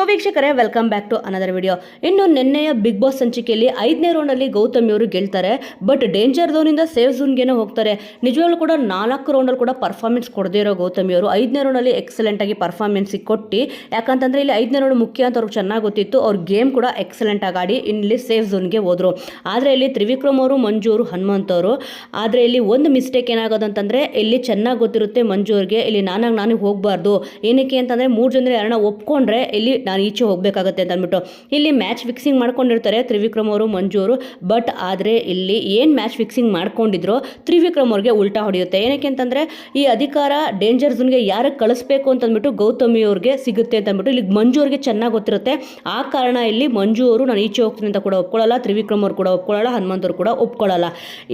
So ವೀಕ್ಷಕರೇ welcome back to another video ಇನ್ನು ನಿನ್ನೆಯ ಬಿಗ್ ಬಾಸ್ ಸಂಚಿಕೆಯಲ್ಲಿ ಐದನೇ ರೌಂಡಲ್ಲಿ ಗೌತಮಿ ಅವರು ಗೆಲ್ತಾರೆ ಬಟ್ ಡೇಂಜರ್ ಝೋನಿಂದ ಸೇಫ್ ಝೋನ್ಗೇನೆ ಹೋಗ್ತಾರೆ. ನಿಜವಾಗ್ಲೂ ಕೂಡ ನಾಲ್ಕು ರೌಂಡಲ್ಲಿ ಕೂಡ ಪರ್ಫಾರ್ಮೆನ್ಸ್ ಕೊಡದೇ ಇರೋ ಗೌತಮಿ ಅವರು ಐದನೇ ರೌಂಡಲ್ಲಿ ಎಕ್ಸಲೆಂಟ್ ಆಗಿ ಪರ್ಫಾರ್ಮೆನ್ಸ್ ಕೊಟ್ಟು, ಯಾಕಂತಂದ್ರೆ ಇಲ್ಲಿ ಐದನೇ ರೌಂಡ್ ಮುಖ್ಯ ಅಂತ ಅವ್ರಿಗೆ ಚೆನ್ನಾಗಿ ಗೊತ್ತಿತ್ತು, ಅವ್ರ ಗೇಮ್ ಕೂಡ ಎಕ್ಸಲೆಂಟ್ ಆಗಿ ಆಡಿ ಇಲ್ಲಿ ಸೇಫ್ ಝೋನ್ಗೆ ಹೋದರು. ಆದರೆ ಇಲ್ಲಿ ತ್ರಿವಿಕ್ರಮ್ ಅವರು, ಮಂಜು ಅವರು, ಹನುಮಂತ್ ಅವರು, ಆದರೆ ಇಲ್ಲಿ ಒಂದು ಮಿಸ್ಟೇಕ್ ಏನಾಗೋದಂತಂದರೆ ಇಲ್ಲಿ ಚೆನ್ನಾಗಿ ಗೊತ್ತಿರುತ್ತೆ ಮಂಜು ಅವ್ರಿಗೆ, ಇಲ್ಲಿ ನಾನಾಗಿ ನಾನು ಹೋಗಬಾರ್ದು. ಏನಕ್ಕೆ ಅಂತಂದ್ರೆ ಮೂರು ಜನರು ಯಾರನ್ನ ಒಪ್ಕೊಂಡ್ರೆ ಇಲ್ಲಿ ನಾನು ಈಚೆ ಹೋಗಬೇಕಾಗತ್ತೆ ಅಂತ ಅಂದ್ಬಿಟ್ಟು ಇಲ್ಲಿ ಮ್ಯಾಚ್ ಫಿಕ್ಸಿಂಗ್ ಮಾಡ್ಕೊಂಡಿರ್ತಾರೆ ತ್ರಿವಿಕ್ರಮ್ ಅವರು, ಮಂಜು ಅವರು. ಬಟ್ ಆದರೆ ಇಲ್ಲಿ ಏನು ಮ್ಯಾಚ್ ಫಿಕ್ಸಿಂಗ್ ಮಾಡ್ಕೊಂಡಿದ್ರು, ತ್ರಿವಿಕ್ರಮ್ ಅವ್ರಿಗೆ ಉಲ್ಟಾ ಹೊಡೆಯುತ್ತೆ. ಏನಕ್ಕೆ ಅಂತಂದರೆ, ಈ ಅಧಿಕಾರ ಡೇಂಜರ್ ಝೋನ್ಗೆ ಯಾರಿಗೆ ಕಳಿಸ್ಬೇಕು ಅಂತಂದ್ಬಿಟ್ಟು ಗೌತಮಿ ಅವ್ರಿಗೆ ಸಿಗುತ್ತೆ ಅಂತ ಅಂದ್ಬಿಟ್ಟು ಇಲ್ಲಿ ಮಂಜು ಅವ್ರಿಗೆ ಚೆನ್ನಾಗಿ ಗೊತ್ತಿರುತ್ತೆ. ಆ ಕಾರಣ ಇಲ್ಲಿ ಮಂಜು ಅವರು, ನಾನು ಈಚೆ ಹೋಗ್ತೀನಿ ಅಂತ ಕೂಡ ಒಪ್ಕೊಳ್ಳಲ್ಲ, ತ್ರಿವಿಕ್ರಮ್ ಅವ್ರು ಕೂಡ ಒಪ್ಕೊಳ್ಳಲ್ಲ, ಹನುಮಂತ್ ಅವ್ರು ಕೂಡ ಒಪ್ಕೊಳ್ಳಲ್ಲ.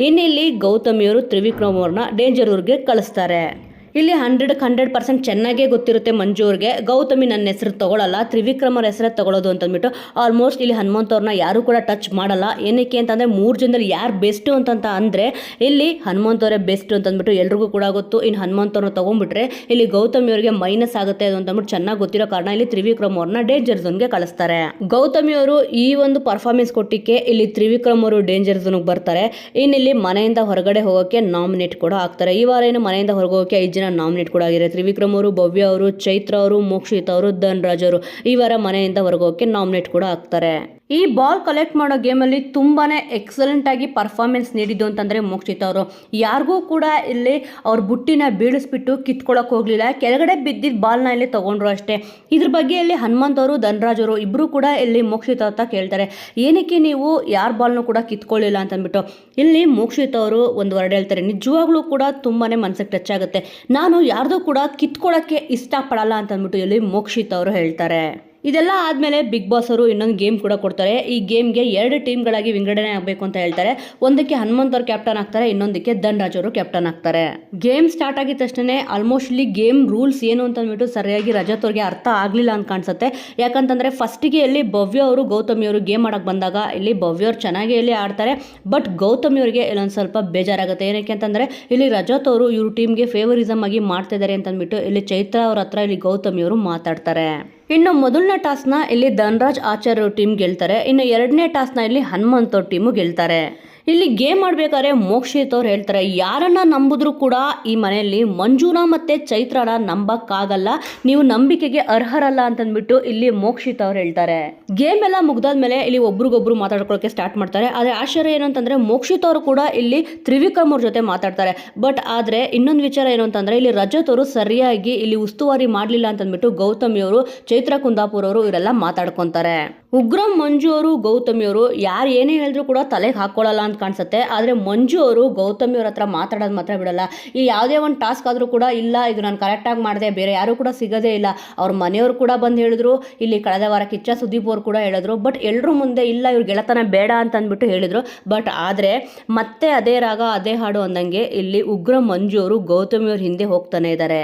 ಇನ್ನಿಲ್ಲಿ ಗೌತಮಿಯವರು ತ್ರಿವಿಕ್ರಮ್ ಅವ್ರನ್ನ ಡೇಂಜರ್ ಅವ್ರಿಗೆ ಕಳಿಸ್ತಾರೆ. ಇಲ್ಲಿ ಹಂಡ್ರೆಡ್ ಹಂಡ್ರೆಡ್ ಪರ್ಸೆಂಟ್ ಚೆನ್ನಾಗೇ ಗೊತ್ತಿರುತ್ತೆ ಮಂಜೂರ್ಗೆ ಗೌತಮಿ ನನ್ನ ಹೆಸರು ತಗೊಳ್ಳಲ್ಲ ತ್ರಿವಿಕ್ರಮರ ಹೆಸರು ತಗೊಳ್ಳೋದು ಅಂತಂದ್ಬಿಟ್ಟು ಆಲ್ಮೋಸ್ಟ್ ಇಲ್ಲಿ ಹನುಮಂತ ಅವ್ರನ್ನ ಯಾರು ಕೂಡ ಟಚ್ ಮಾಡಲ್ಲ. ಏನಕ್ಕೆ ಅಂತಂದ್ರೆ ಮೂರು ಜನದಲ್ಲಿ ಯಾರು ಬೆಸ್ಟ್ ಅಂತಂತ ಅಂದ್ರೆ ಇಲ್ಲಿ ಹನುಮಂತ ಅವರೇ ಬೆಸ್ಟ್ ಅಂತಂದ್ಬಿಟ್ಟು ಎಲ್ರಿಗೂ ಕೂಡ ಗೊತ್ತು. ಇನ್ನು ಹನುಮಂತ್ ಅವ್ರನ್ನ ತೊಗೊಂಡ್ಬಿಟ್ರೆ ಇಲ್ಲಿ ಗೌತಮಿ ಅವರಿಗೆ ಮೈನಸ್ ಆಗುತ್ತೆ ಅದು ಅಂತಂದ್ಬಿಟ್ಟು ಚೆನ್ನಾಗಿ ಗೊತ್ತಿರೋ ಕಾರಣ ಇಲ್ಲಿ ತ್ರಿವಿಕ್ರಮ್ ಅವ್ರನ್ನ ಡೇಂಜರ್ ಝೋನ್ಗೆ ಕಳಿಸ್ತಾರೆ. ಗೌತಮಿ ಅವರು ಈ ಒಂದು ಪರ್ಫಾರ್ಮೆನ್ಸ್ ಕೊಟ್ಟಿಕ್ಕೆ ಇಲ್ಲಿ ತ್ರಿವಿಕ್ರಮ್ ಅವರು ಡೇಂಜರ್ ಝೋನ್ಗೆ ಬರ್ತಾರೆ. ಇನ್ನಿಲ್ಲಿ ಮನೆಯಿಂದ ಹೊರಗಡೆ ಹೋಗೋಕೆ ನಾಮಿನೇಟ್ ಕೂಡ ಆಗ್ತಾರೆ ಈ ವಾರ ಏನು ಮನೆಯಿಂದ ಹೊರಗೆ ಹೋಗೋಕ್ಕೆ ಐದು ಜನ ನಾಮಿನೇಟ್ ಕೂಡ ಆಗಿದೆ ತ್ರಿವಿಕ್ರಮ್ ಅವರು, ಭವ್ಯ ಅವರು, ಚೈತ್ರ ಅವರು, ಮೋಕ್ಷಿತ್ ಅವರು, ಧನ್ರಾಜ್ ಅವರು ಇವರ ವಾರ ಮನೆಯಿಂದ ಹೊರಗೋಕೆ ನಾಮಿನೇಟ್ ಕೂಡ ಆಗ್ತಾರೆ. ಈ ಬಾಲ್ ಕಲೆಕ್ಟ್ ಮಾಡೋ ಗೇಮಲ್ಲಿ ತುಂಬಾ ಎಕ್ಸಲೆಂಟಾಗಿ ಪರ್ಫಾರ್ಮೆನ್ಸ್ ನೀಡಿದ್ದು ಅಂತಂದರೆ ಮೋಕ್ಷಿತ್ ಅವರು. ಯಾರಿಗೂ ಕೂಡ ಇಲ್ಲಿ ಅವ್ರ ಬುಟ್ಟಿನ ಬೀಳಿಸ್ಬಿಟ್ಟು ಕಿತ್ಕೊಳ್ಳೋಕೆ ಹೋಗಲಿಲ್ಲ. ಕೆಳಗಡೆ ಬಿದ್ದಿದ್ದ ಬಾಲ್ನ ಇಲ್ಲಿ ತಗೊಂಡ್ರು ಅಷ್ಟೇ. ಇದ್ರ ಬಗ್ಗೆ ಇಲ್ಲಿ ಹನುಮಂತ್ ಅವರು, ಧನರಾಜ್ ಅವರು ಇಬ್ಬರು ಕೂಡ ಇಲ್ಲಿ ಮೋಕ್ಷಿತ ಅಂತ ಕೇಳ್ತಾರೆ. ಏನಕ್ಕೆ ನೀವು ಯಾರ ಬಾಲ್ನು ಕೂಡ ಕಿತ್ಕೊಳ್ಳಿಲ್ಲ ಅಂತಂದ್ಬಿಟ್ಟು? ಇಲ್ಲಿ ಮೋಕ್ಷಿತ ಅವರು ಒಂದು ವರ್ಡ್ ಹೇಳ್ತಾರೆ. ನಿಜವಾಗ್ಲೂ ಕೂಡ ತುಂಬಾ ಮನಸ್ಸಿಗೆ ಟಚ್ ಆಗುತ್ತೆ. ನಾನು ಯಾರ್ದು ಕೂಡ ಕಿತ್ಕೊಳ್ಳೋಕ್ಕೆ ಇಷ್ಟಪಡಲ್ಲ ಅಂತಂದ್ಬಿಟ್ಟು ಇಲ್ಲಿ ಮೋಕ್ಷಿತ್ ಅವರು ಹೇಳ್ತಾರೆ. ಇದೆಲ್ಲ ಆದಮೇಲೆ ಬಿಗ್ ಬಾಸ್ ಅವರು ಇನ್ನೊಂದು ಗೇಮ್ ಕೂಡ ಕೊಡ್ತಾರೆ. ಈ ಗೇಮ್ಗೆ ಎರಡು ಟೀಮ್ಗಳಾಗಿ ವಿಂಗಡಣೆ ಆಗಬೇಕು ಅಂತ ಹೇಳ್ತಾರೆ. ಒಂದಕ್ಕೆ ಹನುಮಂತ್ ಅವರು ಕ್ಯಾಪ್ಟನ್ ಆಗ್ತಾರೆ, ಇನ್ನೊಂದಕ್ಕೆ ಧನ್ರಾಜ್ ಅವರು ಕ್ಯಾಪ್ಟನ್ ಆಗ್ತಾರೆ. ಗೇಮ್ ಸ್ಟಾರ್ಟ್ ಆಗಿದ ತಕ್ಷಣ ಆಲ್ಮೋಸ್ಟ್ ಇಲ್ಲಿ ಗೇಮ್ ರೂಲ್ಸ್ ಏನು ಅಂತ ಅಂದ್ಬಿಟ್ಟು ಸರಿಯಾಗಿ ರಜತ್ ಅವ್ರಿಗೆ ಅರ್ಥ ಆಗಲಿಲ್ಲ ಅಂತ ಕಾಣಿಸುತ್ತೆ. ಯಾಕಂತಂದ್ರೆ ಫಸ್ಟಿಗೆ ಇಲ್ಲಿ ಭವ್ಯ ಅವರು, ಗೌತಮಿ ಅವರು ಗೇಮ್ ಆಡೋಕ್ಕೆ ಬಂದಾಗ ಇಲ್ಲಿ ಭವ್ಯ ಅವರು ಚೆನ್ನಾಗಿ ಇಲ್ಲಿ ಆಡ್ತಾರೆ. ಬಟ್ ಗೌತಮಿ ಅವರಿಗೆ ಇಲ್ಲೊಂದು ಸ್ವಲ್ಪ ಬೇಜಾರಾಗುತ್ತೆ. ಏನಕ್ಕೆ ಅಂತಂದರೆ ಇಲ್ಲಿ ರಜತ್ ಅವರು ಇವ್ರ ಟೀಮ್ಗೆ ಫೇವರಿಸಮ್ ಆಗಿ ಮಾಡ್ತಿದ್ದಾರೆ ಅಂತಂದ್ಬಿಟ್ಟು ಇಲ್ಲಿ ಚೈತ್ರ ಅವ್ರ ಹತ್ರ ಇಲ್ಲಿ ಗೌತಮಿ ಅವರು ಮಾತಾಡ್ತಾರೆ. ಇನ್ನು ಮೊದಲನೇ ಟಾಸ್ನ ಇಲ್ಲಿ ಧನ್ರಾಜ್ ಆಚಾರ್ಯರು ಟೀಮ್ ಗೆಲ್ತಾರೆ. ಇನ್ನು ಎರಡನೇ ಟಾಸ್ನ ಇಲ್ಲಿ ಹನುಮಂತ್ ಟೀಮು ಗೆಲ್ತಾರೆ. ಇಲ್ಲಿ ಗೇಮ್ ಆಡ್ಬೇಕಾದ್ರೆ ಮೋಕ್ಷಿತ್ ಅವ್ರು ಹೇಳ್ತಾರೆ, ಯಾರನ್ನ ನಂಬಿದ್ರು ಕೂಡ ಈ ಮನೆಯಲ್ಲಿ ಮಂಜುನಾ ಮತ್ತೆ ಚೈತ್ರನ ನಂಬಕ್ಕಾಗಲ್ಲ, ನೀವು ನಂಬಿಕೆಗೆ ಅರ್ಹರಲ್ಲ ಅಂತಂದ್ಬಿಟ್ಟು ಇಲ್ಲಿ ಮೋಕ್ಷಿತ್ ಅವ್ರು ಹೇಳ್ತಾರೆ. ಗೇಮ್ ಎಲ್ಲ ಮುಗ್ದಾದ್ಮೇಲೆ ಇಲ್ಲಿ ಒಬ್ರಿಗೊಬ್ರು ಮಾತಾಡ್ಕೊಳ್ಳೋಕೆ ಸ್ಟಾರ್ಟ್ ಮಾಡ್ತಾರೆ. ಆದ್ರೆ ಆಶ್ಚರ್ಯ ಏನಂತಂದ್ರೆ ಮೋಕ್ಷಿತ್ ಅವರು ಕೂಡ ಇಲ್ಲಿ ತ್ರಿವಿಕ್ರಮ್ ಅವ್ರ ಜೊತೆ ಮಾತಾಡ್ತಾರೆ. ಬಟ್ ಆದ್ರೆ ಇನ್ನೊಂದು ವಿಚಾರ ಏನು ಅಂತಂದ್ರೆ ಇಲ್ಲಿ ರಜತ್ ಅವರು ಸರಿಯಾಗಿ ಇಲ್ಲಿ ಉಸ್ತುವಾರಿ ಮಾಡಲಿಲ್ಲ ಅಂತಂದ್ಬಿಟ್ಟು ಗೌತಮಿ ಅವರು, ಚೈತ್ರ ಕುಂದಾಪುರ್ ಅವರು ಇವರೆಲ್ಲ ಮಾತಾಡ್ಕೊಂತಾರೆ. ಉಗ್ರಂ ಮಂಜು ಅವರು, ಗೌತಮಿ ಅವರು, ಯಾರು ಏನೇ ಹೇಳಿದ್ರು ಕೂಡ ತಲೆಗೆ ಹಾಕೊಳ್ಳಲ್ಲ ಅಂತ ಕಾಣಿಸುತ್ತೆ. ಆದರೆ ಮಂಜು ಅವರು, ಗೌತಮಿ ಅವ್ರ ಹತ್ರ ಮಾತಾಡೋದು ಮಾತ್ರ ಬಿಡಲ್ಲ. ಈ ಯಾವುದೇ ಒಂದು ಟಾಸ್ಕ್ ಆದರೂ ಕೂಡ ಇಲ್ಲ, ಇದು ನಾನು ಕರೆಕ್ಟಾಗಿ ಮಾಡಿದೆ, ಬೇರೆ ಯಾರು ಕೂಡ ಸಿಗೋದೇ ಇಲ್ಲ. ಅವ್ರ ಮನೆಯವರು ಕೂಡ ಬಂದು ಹೇಳಿದ್ರು, ಇಲ್ಲಿ ಕಳೆದ ವಾರ ಕಿಚ್ಚ ಸುದೀಪ್ ಅವರು ಕೂಡ ಹೇಳಿದ್ರು. ಬಟ್ ಎಲ್ಲರೂ ಮುಂದೆ ಇಲ್ಲ, ಇವ್ರ ಗೆಳತನ ಬೇಡ ಅಂತ ಅಂದ್ಬಿಟ್ಟು ಹೇಳಿದ್ರು. ಬಟ್ ಆದರೆ ಮತ್ತೆ ಅದೇ ರಾಗ, ಅದೇ ಹಾಡು ಅಂದಂಗೆ ಇಲ್ಲಿ ಉಗ್ರ ಮಂಜು ಅವರು, ಗೌತಮಿ ಅವ್ರ ಹಿಂದೆ ಹೋಗ್ತಾನೆ ಇದ್ದಾರೆ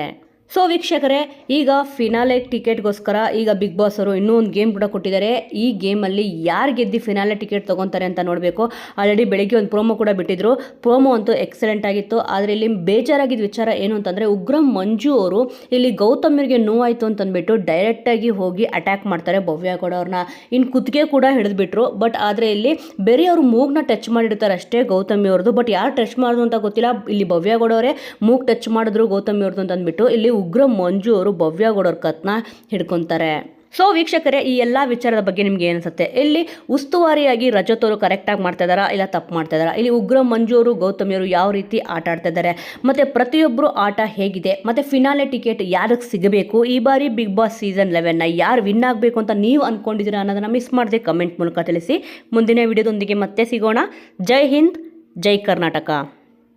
ಸೊ ವೀಕ್ಷಕರೇ, ಈಗ ಫಿನಾಲೆ ಟಿಕೆಟ್ಗೋಸ್ಕರ ಈಗ ಬಿಗ್ ಬಾಸ್ ಅವರು ಇನ್ನೂ ಒಂದು ಗೇಮ್ ಕೂಡ ಕೊಟ್ಟಿದ್ದಾರೆ. ಈ ಗೇಮಲ್ಲಿ ಯಾರು ಗೆದ್ದು ಫಿನಾಲೆ ಟಿಕೆಟ್ ತೊಗೊತಾರೆ ಅಂತ ನೋಡಬೇಕು. ಆಲ್ರೆಡಿ ಬೆಳಗ್ಗೆ ಒಂದು ಪ್ರೋಮೋ ಕೂಡ ಬಿಟ್ಟಿದ್ರು. ಪ್ರೋಮೋ ಅಂತೂ ಎಕ್ಸಲೆಂಟ್ ಆಗಿತ್ತು. ಆದರೆ ಇಲ್ಲಿ ಬೇಜಾರಾಗಿದ್ದ ವಿಚಾರ ಏನು ಅಂತಂದರೆ, ಉಗ್ರಂ ಮಂಜು ಅವರು ಇಲ್ಲಿ ಗೌತಮ್ಯರಿಗೆ ನೋವಾಯಿತು ಅಂತಂದ್ಬಿಟ್ಟು ಡೈರೆಕ್ಟಾಗಿ ಹೋಗಿ ಅಟ್ಯಾಕ್ ಮಾಡ್ತಾರೆ ಭವ್ಯ ಗೌಡ ಅವ್ರನ್ನ ಇನ್ನು ಕುತ್ತಿಗೆ ಕೂಡ ಹಿಡಿದ್ಬಿಟ್ರು. ಬಟ್ ಆದರೆ ಇಲ್ಲಿ ಬೇರೆ ಅವರು ಮೂಗ್ನ ಟಚ್ ಮಾಡಿರ್ತಾರೆ ಅಷ್ಟೇ ಗೌತಮಿ ಅವ್ರದ್ದು ಬಟ್ ಯಾರು ಟಚ್ ಮಾಡೋದು ಅಂತ ಗೊತ್ತಿಲ್ಲ. ಇಲ್ಲಿ ಭವ್ಯ ಗೌಡ ಅವರೇ ಮೂಗ್ ಟಚ್ ಮಾಡಿದ್ರು ಗೌತಮಿ ಅವ್ರದ್ದು ಅಂತ ಅಂದ್ಬಿಟ್ಟು ಇಲ್ಲಿ ಉಗ್ರ ಮಂಜು ಅವರು ಗೌಡವ್ರ ಕತ್ನ ಹಿಡ್ಕೊತಾರೆ. ಸೊ ವೀಕ್ಷಕರೇ, ಈ ಎಲ್ಲ ವಿಚಾರದ ಬಗ್ಗೆ ನಿಮ್ಗೆ ಏನಿಸುತ್ತೆ? ಇಲ್ಲಿ ಉಸ್ತುವಾರಿಯಾಗಿ ರಜತ್ ಅವರು ಕರೆಕ್ಟಾಗಿ ಮಾಡ್ತಾ ಇಲ್ಲ ತಪ್ಪು ಮಾಡ್ತಾ ಇಲ್ಲಿ ಉಗ್ರ ಮಂಜು ಅವರು ಗೌತಮಿಯವರು ಯಾವ ರೀತಿ ಆಟ ಆಡ್ತಾ ಇದ್ದಾರೆ ಮತ್ತು ಪ್ರತಿಯೊಬ್ಬರು ಆಟ ಹೇಗಿದೆ? ಮತ್ತು ಫಿನಾಲೆ ಟಿಕೆಟ್ ಯಾರಿಗೆ ಸಿಗಬೇಕು? ಈ ಬಾರಿ ಬಿಗ್ ಬಾಸ್ ಸೀಸನ್ ಲೆವೆನ್ನ ಯಾರು ವಿನ್ ಆಗಬೇಕು ಅಂತ ನೀವು ಅಂದ್ಕೊಂಡಿದ್ದೀರಾ ಅನ್ನೋದನ್ನು ಮಿಸ್ ಮಾಡದೆ ಕಮೆಂಟ್ ಮೂಲಕ ತಿಳಿಸಿ. ಮುಂದಿನ ವಿಡಿಯೋದೊಂದಿಗೆ ಮತ್ತೆ ಸಿಗೋಣ. ಜೈ ಹಿಂದ್, ಜೈ ಕರ್ನಾಟಕ.